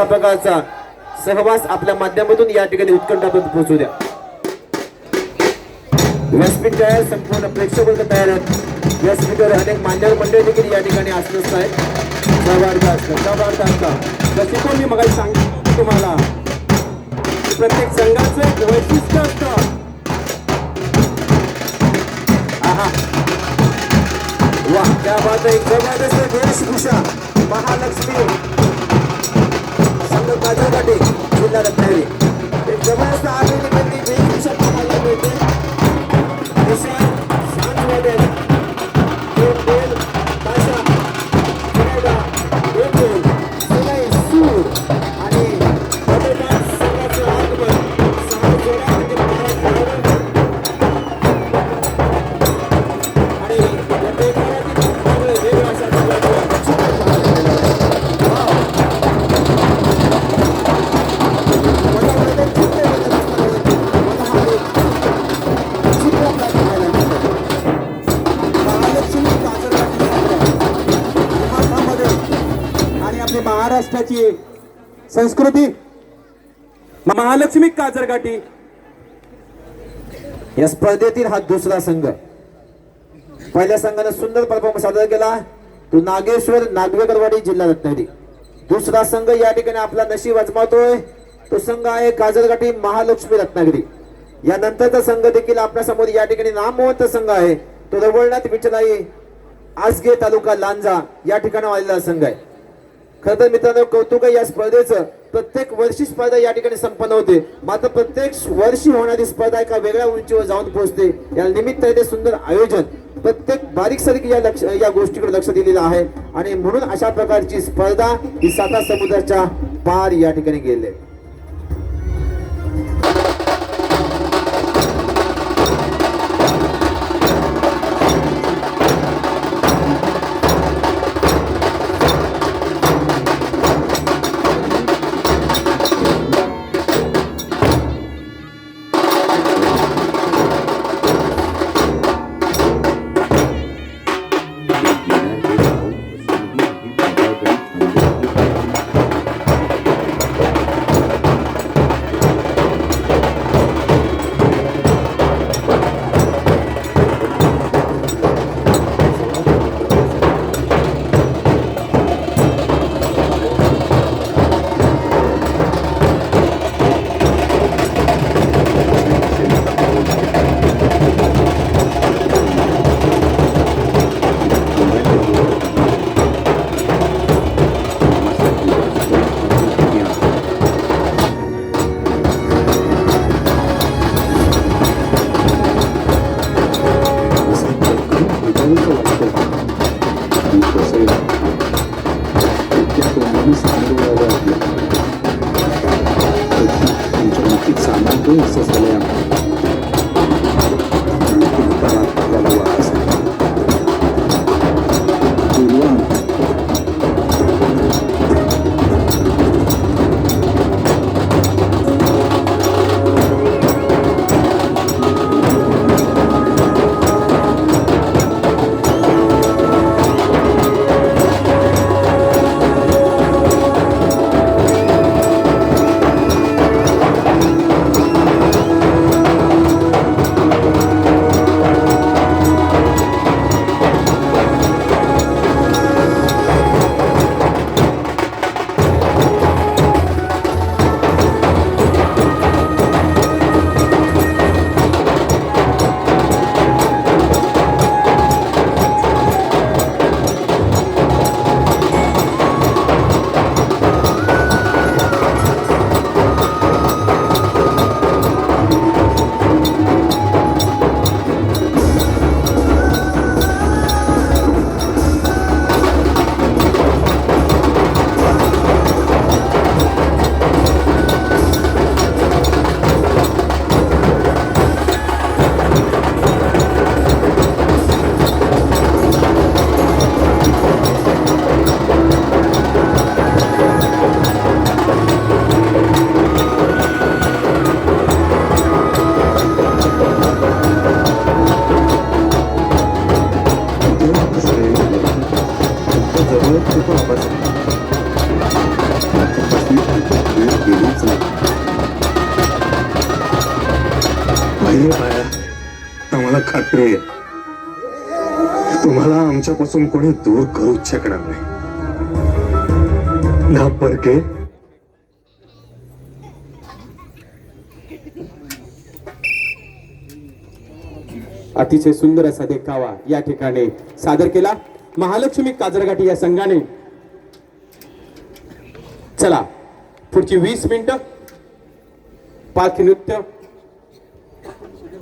अशा प्रकारचा सहवास आपल्या माध्यमातून या ठिकाणी उत्कंठापर्यंत पोहोचू द्या. व्यासपीठ तयार संपूर्ण प्रेक्षक वर्ग तयार आहेत. व्यासपीठावर अनेक मान्यवर मंडळी देखील या ठिकाणी आसनस्थ आहेत. सहभार्थ असतात सहभार्थ असतात जसे पण मी मग सांगितलं तुम्हाला प्रत्येक संघाचं एक वैशिष्ट्य असतं. आहा. वा त्या बात एक जबरदस्त वेशभूषा. महालक्ष्मी. संघ काजळकाटे जिल्हा रत्नागिरी. एक जबरदस्त आगळी वेगळी वेशभूषा पाहायला मिळते. विशाल शांत वाटेल दोन बेल ताशा फिरायला दोन बेल सगळे सूर आणि बटाटा संघाचं आगमन. सहा जोड्या म्हणजे बारा महाराष्ट्राची संस्कृती. महालक्ष्मी काजरगाठी या स्पर्धेतील हा दुसरा संघ. पहिल्या संघाने सुंदर परफॉर्मन्स सादर केला. तो नागेश्वर नागवेकरवाडी जिल्हा रत्नागिरी. दुसरा संघ या ठिकाणी आपला नशीब अजमावतोय तो संघ आहे काजरगाठी महालक्ष्मी रत्नागिरी. यानंतरचा संघ देखील आपल्यासमोर या ठिकाणी नामवंत संघ आहे. तो रवळनाथ आहे आसगे तालुका लांजा या ठिकाणी आलेला संघ आहे. खरं तर मित्रांनो कौतुक या स्पर्धेचं. प्रत्येक वर्षी स्पर्धा या ठिकाणी संपन्न होते. मात्र प्रत्येक वर्षी होणारी स्पर्धा एका वेगळ्या उंचीवर जाऊन पोहोचते. या निमित्त ते सुंदर आयोजन. प्रत्येक बारीक सारीक या लक्ष या गोष्टीकडे लक्ष दिलेलं आहे. आणि म्हणून अशा प्रकारची स्पर्धा ही साता समुद्राच्या पार या ठिकाणी गेले. influências, galera. जरूरत ते तुम्हाला आमच्यापासून कोणी दूर करूच शकणार नाही. ना परके. अतिशय सुंदर असा देखावा या ठिकाणी सादर केला. महालक्ष्मी काजरघाटी या संघाने चला पुढची वीस मिनिटं पाच नृत्य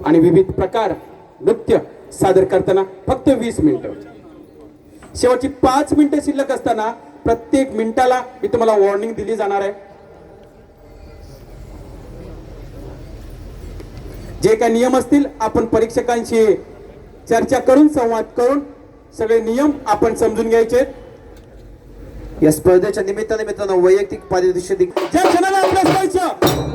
आणि विविध प्रकार नृत्य सादर करताना फक्त वीस मिनिटं. शेवटची पाच मिनिटं शिल्लक असताना प्रत्येक मिनिटाला मी तुम्हाला वॉर्निंग दिली जाणार आहे. जे काही नियम असतील आपण परीक्षकांशी चर्चा करून संवाद करून सगळे नियम आपण समजून घ्यायचे. या स्पर्धेच्या निमित्ताने मित्रांनो वैयक्तिक पारितोषिक ज्या क्षणाला अभ्यास करायचं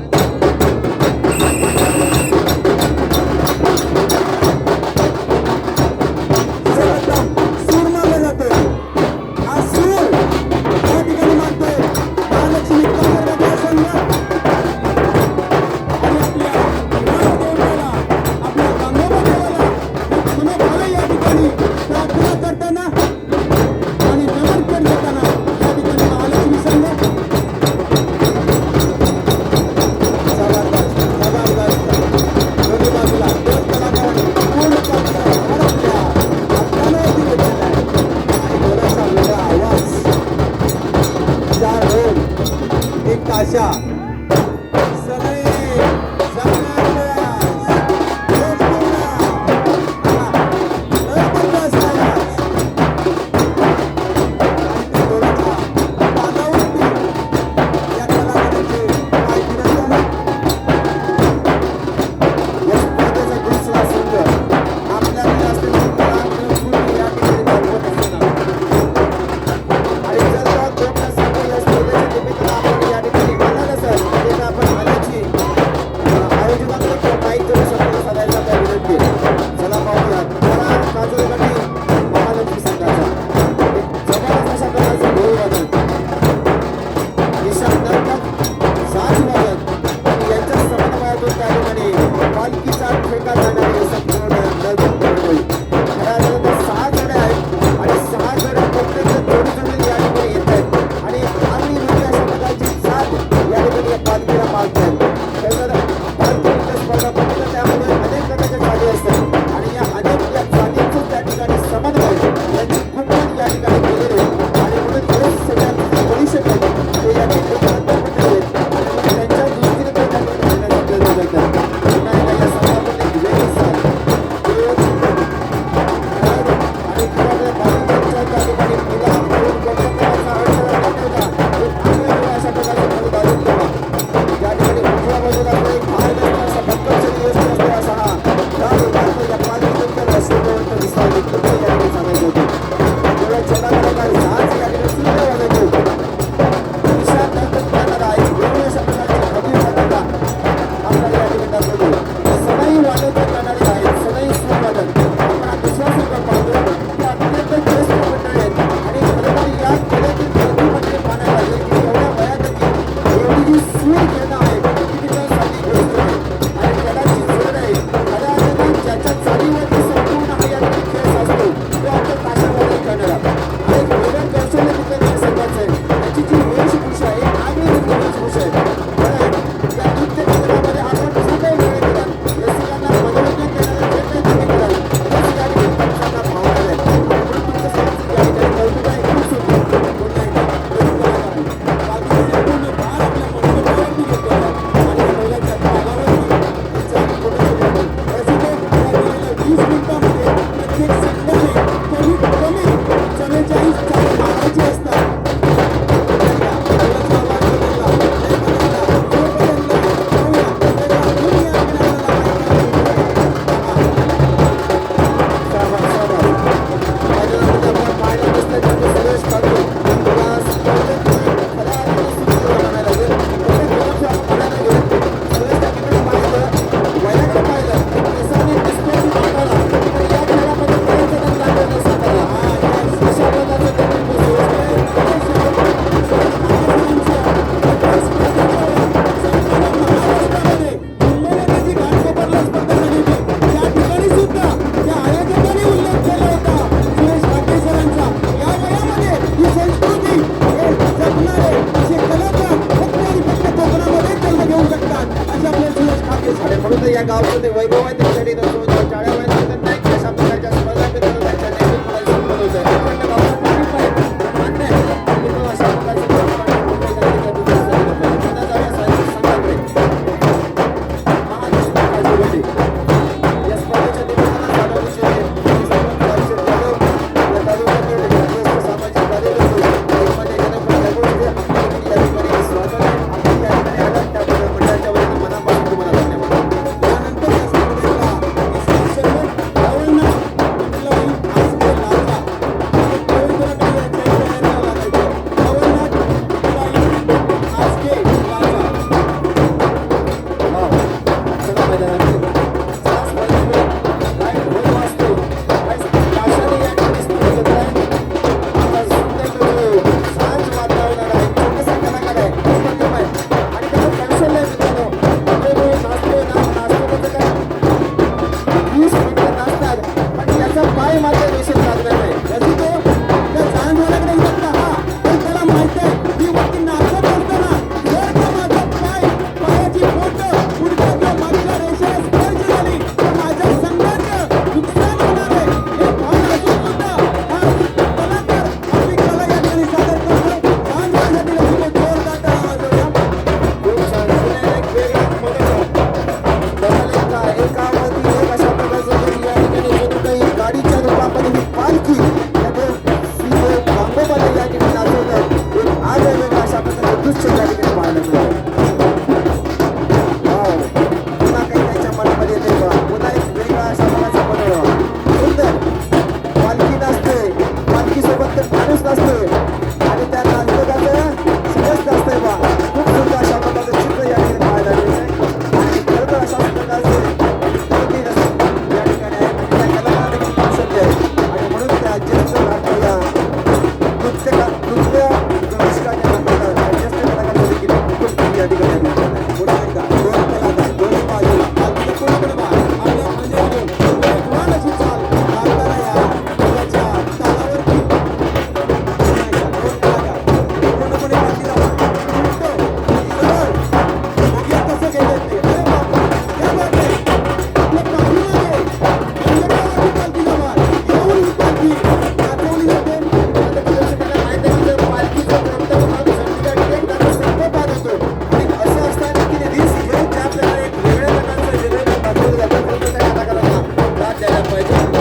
back, Michael.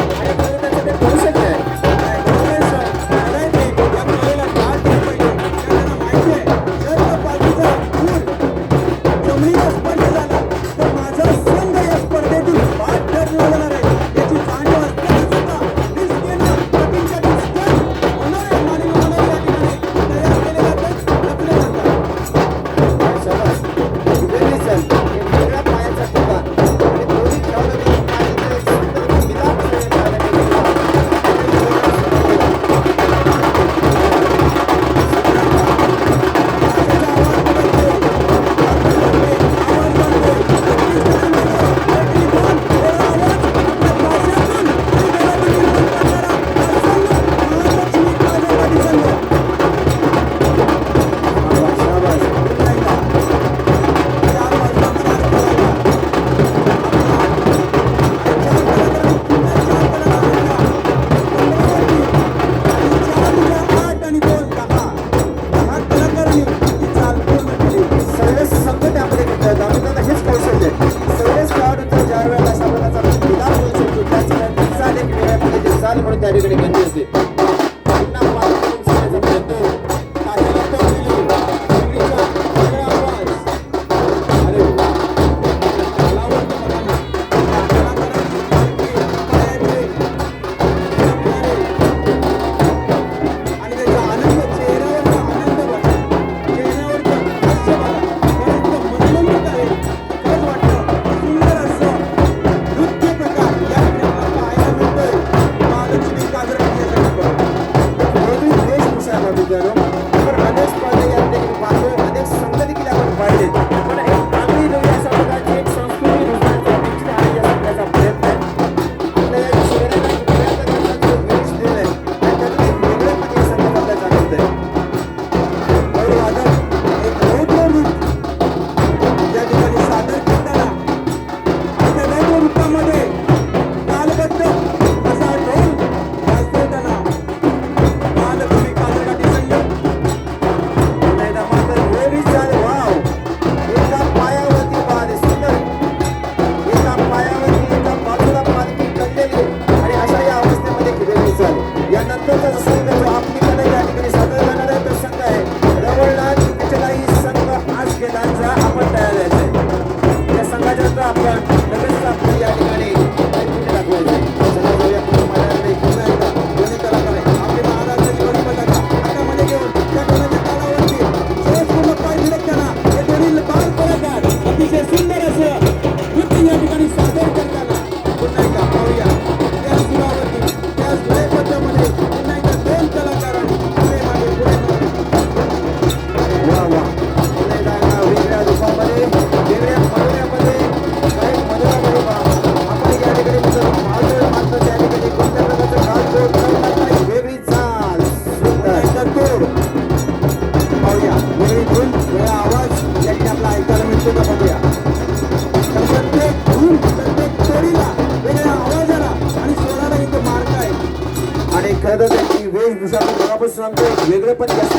सांगतो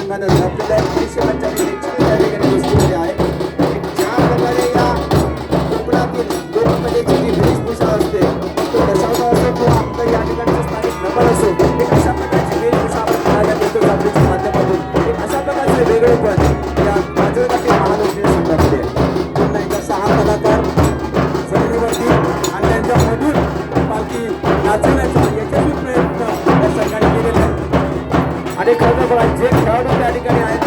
Yeah.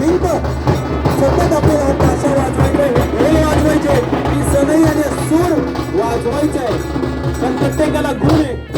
भिंत सतत आपल्याला ताशा वाजवायचे हे वाजवायचे की सनई आणि सूर वाजवायचा आहे पण प्रत्येकाला गुण आहे.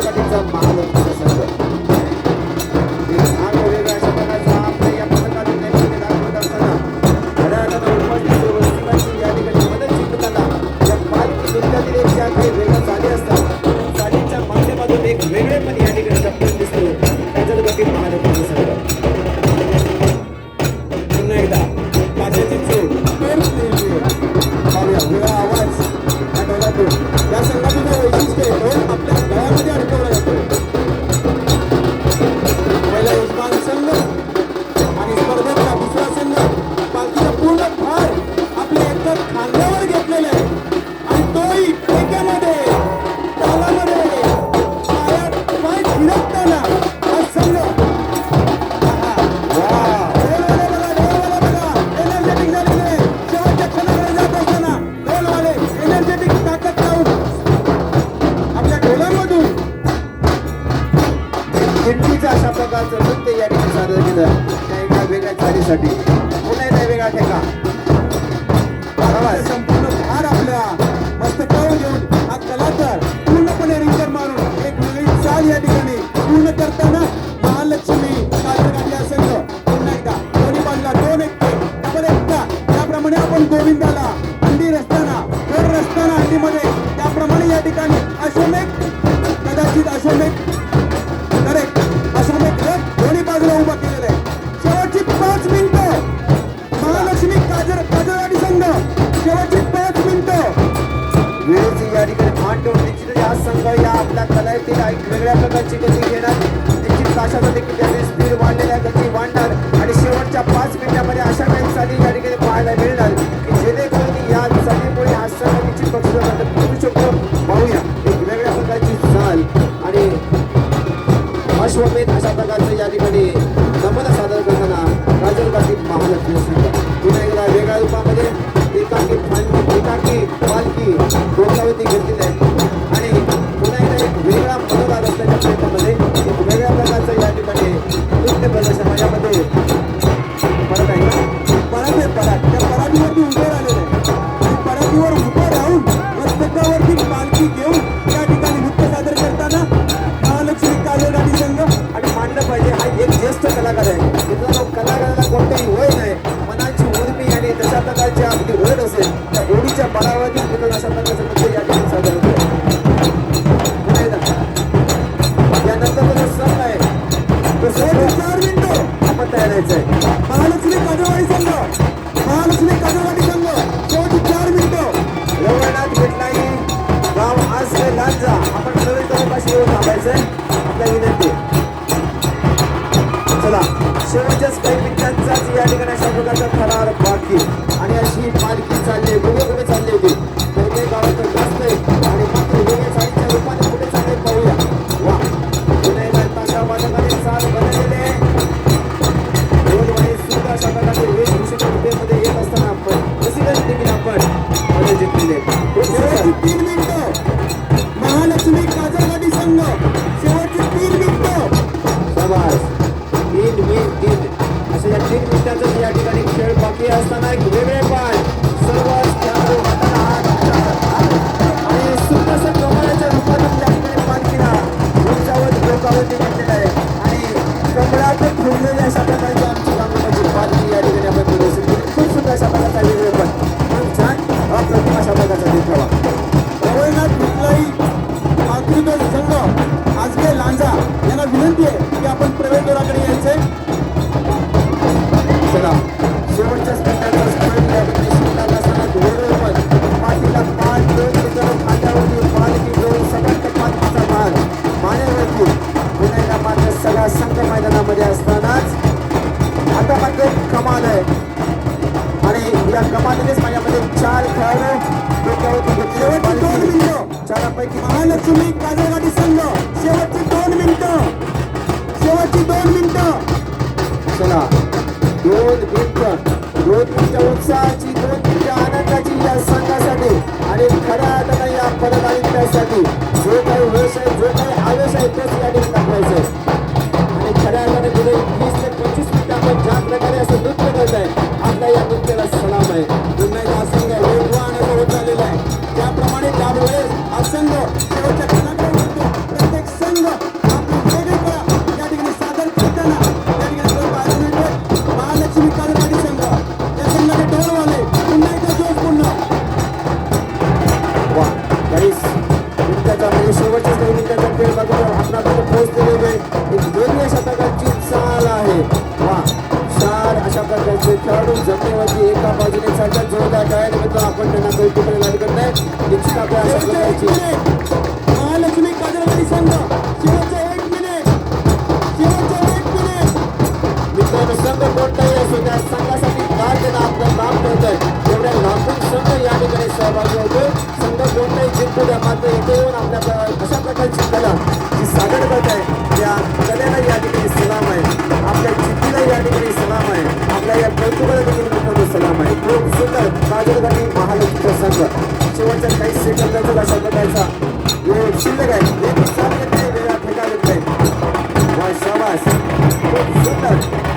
这个这个嘛 chica, chica. माहीत आहे त्या कल्याला या ठिकाणी सलाम आहे. आपल्या चित्तीला या ठिकाणी सलाम आहे. आपल्या या कौतुकाला देखील सलाम आहे. खूप सुंदर राजधानी महालक्ष्मी संघ शेवटच्या काही सेकंदाचा शब्द द्यायचा वेळ शिल्लक आहे. एक सात वेळा फेकायला नाही शाबास. खूप सुंदर.